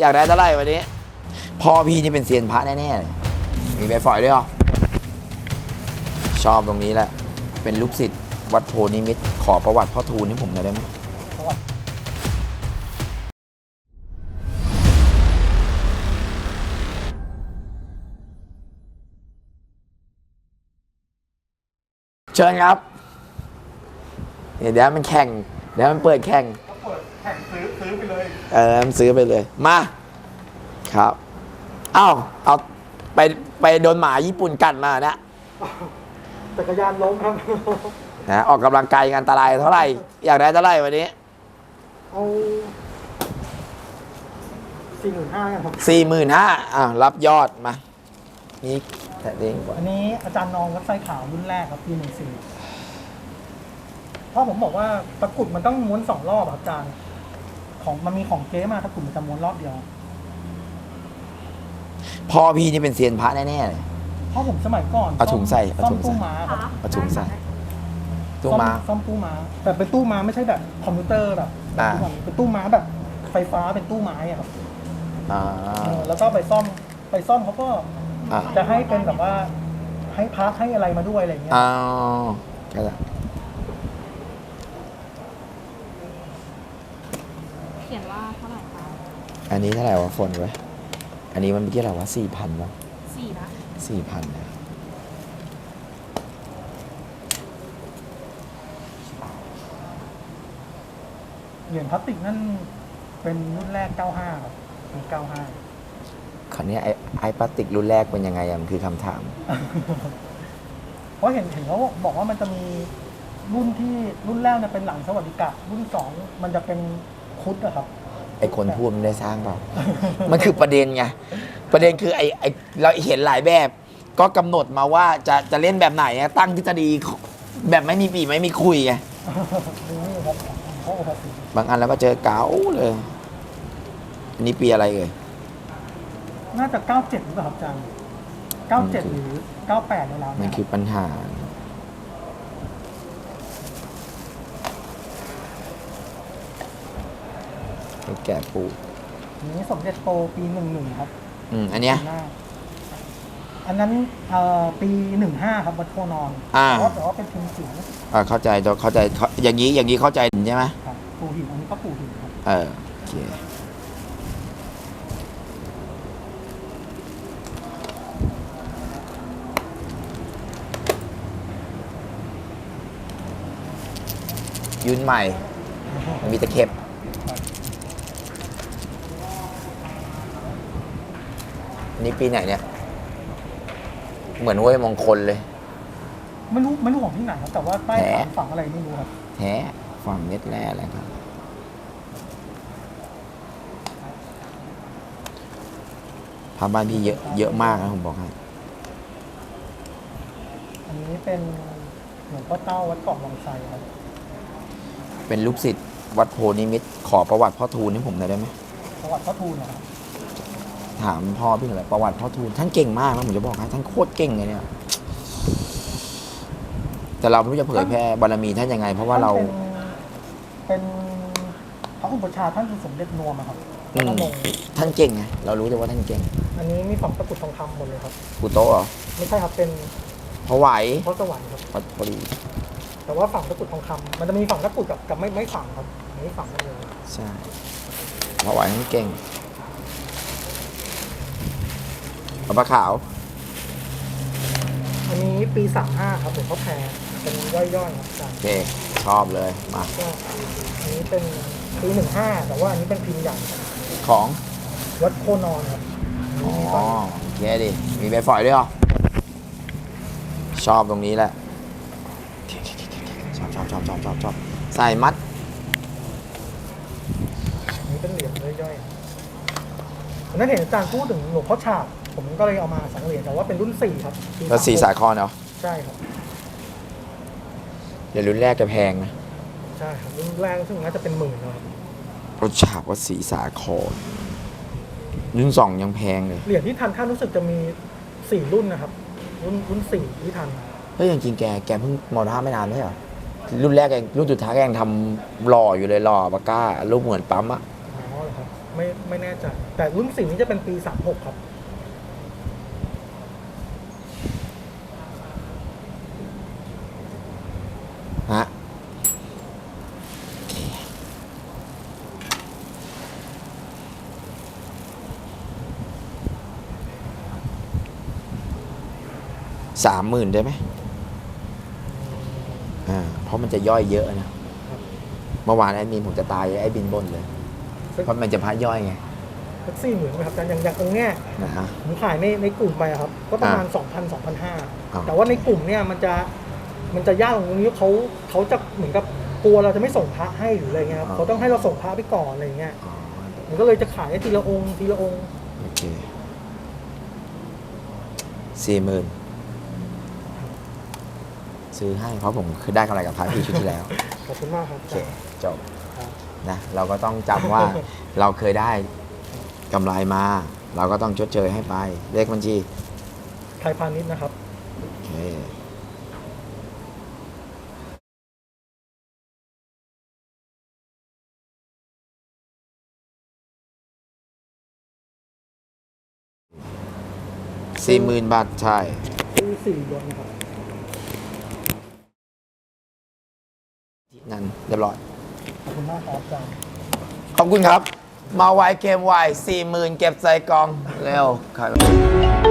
อยากได้เท่าไหร่วันนี้ พ่อพี่นี่เป็นเซียนพระแน่ๆเลยมีใบฝอยด้วยเหรอ ชอบตรงนี้แหละ เป็นลูกศิษย์วัดโพนิมิตรขอประวัติพ่อทูลให้ผมหน่อยได้ไหมเชิญครับ เดี๋ยวมันแข่ง เดี๋ยวมันเปิดแข่ง ก็เปิดแข่งซื้อซื้อไป เลยเออมันซื้อไปเลย มาครับเอ้าเอาไปไปโดนหมาญี่ปุ่นกัดมานะจักรยานล้มครับ นะออกกำลังกายกันอันตรายเท่าไหร่ อยากได้เท่าไหร่วันนี้เอาสี่หมื่นห้าครับ สี่หมื่นห้าอ่าวรับยอดมา นี่แต่เด้งกว่าอันนี้อาจารย์นองวัดไส้ขาวรุ่นแรกครับปีหนึ่งสี่พ่อผมบอกว่าตะกรุดมันต้องม้วนสองรอบอะครับอาจารย์ ของมันมีของเก๊มาตะกรุดมันจะม้วนรอบเดียวพ่อพี่นี่เป็นเซียนพระแน่ๆเลย เพราะผมสมัยก่อนเอาถุงใส่เอาซ่อถุมงใส่ ตู้ม้าครับเอาถุงใส่ ตู้มา ซ่อซ่อมตู้ม้าแต่เป็นตู้ม้าไม่ใช่แบบคอมพิวเตอร์แบบอ่าทุกวันเป็นตู้ม้าแบบไฟฟ้าเป็นตู้ไม้อะครับอ่า เออแล้วก็ไปซ่อมไปซ่อมเขาก็อ่า จะให้เป็นแบบว่าให้พักให้อะไรมาด้วยอะไรอย่างเงี้ย อ้าวก็ได้ เขียนว่าเท่าไหร่คะ อันนี้เท่าไหร่วะฝนไว้ยอันนี้มันเมื่อกี้อะไรวะสี่พันวะสี่นะสี่พันเหรียญพลาสติกนั่นเป็นรุ่นแรก 95ครับเป็น95 คราวนี้ไอ้ไอ้พลาสติกรุ่นแรกเป็นยังไงอะมันคือคำถาม เพราะเห็นเห็นเขาบอกว่ามันจะมีรุ่นที่รุ่นแรกเนี่ยเป็นหลังสวัสดิกะรุ่นสองมันจะเป็นคุดอะครับ ไอ้คนพูดมันได้สร้างเปล่า มันคือประเด็นไง ประเด็นคือไอ้ไอ้เราเห็นหลายแบบ ก็กำหนดมาว่าจะจะเล่นแบบไหนอะตั้งทฤษฎีแบบไม่มีปีไม่มีคุยไงนี่ครับโอ้โหครับบางอันแล้วก็เจอเก๋าเลย อันนี้ปีอะไรเอ่ยน่าจะ 97หรือเปล่าครับอาจารย์97 หรือ 98ในราวมันเนี้คือปัญหา ไอ้แก่ปูอันนี้สมเด็จโตปี11ครับอืมอันเนี้ยปีหน้าอันนั้นเอ่อปี15ครับวัดโพนอนอ่า แต่ว่าแต่ว่าเป็นพิมพ์เสียงอ่าเข้าใจเข้าใจเข้าอย่างนี้อย่างนี้เข้าใจใช่ไหมครับปู่หินอันนี้ก็ปู่หินครับเออโอเคยืนใหม่ มีตะเข็บ นี่ปีไหนเนี่ย เหมือนห้วยมงคลเลย ไม่รู้ไม่รู้ของที่ไหนครับแต่ว่าป้ายแหม ฝังอะไรไม่รู้ครับแท้ฝั่งเม็ดแร่อะไรครับ พาบ้านพี่เยอะเยอะมากนะผมบอกให้อันนี้เป็นหลวงพ่อเต้าวัดเกาะวังไซครับเป็นลูกศิษย์วัดโพนิมิตรขอประวัติพ่อทูลให้ผมหน่อยได้ไหมประวัติพระทูลนะครับ ถามพ่อพี่หน่อยประวัติพ่อทูลท่านเก่งมากนะผมจะบอกให้ท่านโคตรเก่งเลยเนี่ย แต่เราไม่รู้จะเผยแพร่บารมีท่านยังไง เพราะว่าเรา ท่นเป็นเป็นพระอุปชฌาย์ท่านคือสมเด็จนวมอะครับอืมพระนงท่านเก่งไงเรารู้แต่ว่าท่านเก่งอันนี้มีฝังตะกรุดทองคำหมดเลยครับ กูโตะเหรอไม่ใช่ครับเป็นพระไหวพระสวรรค์ครับพระพอดีแต่ว่าฝังตะกรุดทองคำมันจะมีฝังตะกรุดกับกับไม่ไม่ฝังครับอันนี้ฝังได้เลย ใช่พระไหวท่านเก่ง พระปลาขาว อันนี้ปีสามห้าครับหลวงพ่อแพรเป็นย่อยๆครับอาจารโอย์เคชอบเลยมาก็อันนี้เป็นปีหนึ่งห้าแต่ว่าอันนี้เป็นพิมพ์ใหญ่ครับของวัดโคนอนครับอันอ๋นี้อมีฝังโอเคดิมีใบฝอยด้วยเหรอชอบตรงนี้แหละชอบชอบชอบชอบชอบชอบใส่มัดอันนี้เป็นเหรียญย่อยๆครับอันนั้นเห็นอาจารย์พูดถึงหลวงพ่อฉาบ ผมก็เลยเอามาสองเหรียญแต่ว่าเป็นรุ่นสี่ครับปีแล้วสีสายคอเนาะใช่ครับเดี๋ยวรุ่นแรกจะแพงนะใช่ครับรุ่นแรกซึ่งน่าจะเป็นหมื่นนะครับรถฉาบว่าสีสาคอรุ่นสองยังแพงเลยเหรียญที่ทันท่านรู้สึกจะมีสี่รุ่นนะครับ รุ่นรุ่นสี่ที่ทันเฮ้ยจริงๆแกแกเพิ่งมอท่าไม่นานไม่ใช่เหรอรุ่นแรกแกรุ่นสุดท้ายแกยังทำหล่ออยู่เลยหล่อปากก้ารูปเหมือนปั๊มอะอ๋อเหรอครับอไม่ไม่แน่ใจแต่รุ่นสี่นี้จะเป็นปีสามหกครับ ฮะ สามหมื่นได้ไหมอ่าเพราะมันจะย่อยเยอะนะเมื่อวานไอ้บินผมจะตายไอ้บินบนเลย เพราะมันจะพาย่อยไงสักสี่หมื่นไหมครับอาจารย์อย่างอย่างองค์เนี้ยนะฮะ ผมขายในในกลุ่มไปอะครับ ก็ประมาณอ่าสองพันสองพันห้าอ่าแต่ว่าในกลุ่มเนี่ยมันจะมันจะยากตรงนี้เขาเขาจะเหมือนกับกลัวเราจะไม่ส่งพระให้หรืออะไรเงี้ยครับเขาต้องให้เราส่งพระไปก่อนอะไรเงี้ยอ๋อมันก็เลยจะขายให้ทีละองค์ทีละองค์โอเคสี่หมื่น ซื้อให้เพราะผมคือได้กำไรกับพาร์ทที่ชุดที่แล้ว ขอบคุณมากครับโออาเค จารย์จบครับนะเราก็ต้องจำว่า เราเคยได้กำไรมา เราก็ต้องชดเชยให้ไป เลขบัญชีไทยพาณิชย์นะครับ โอเคสี่หมื่นบาทใช่ ซื้อสี่รถนะครับ นั่นเรียบร้อย ขอบคุณมากครับอาจารย์ขอบคุณครับ มาไวเกมไวสี่หมื่นเก็บใส่กล่อง เร็วครับ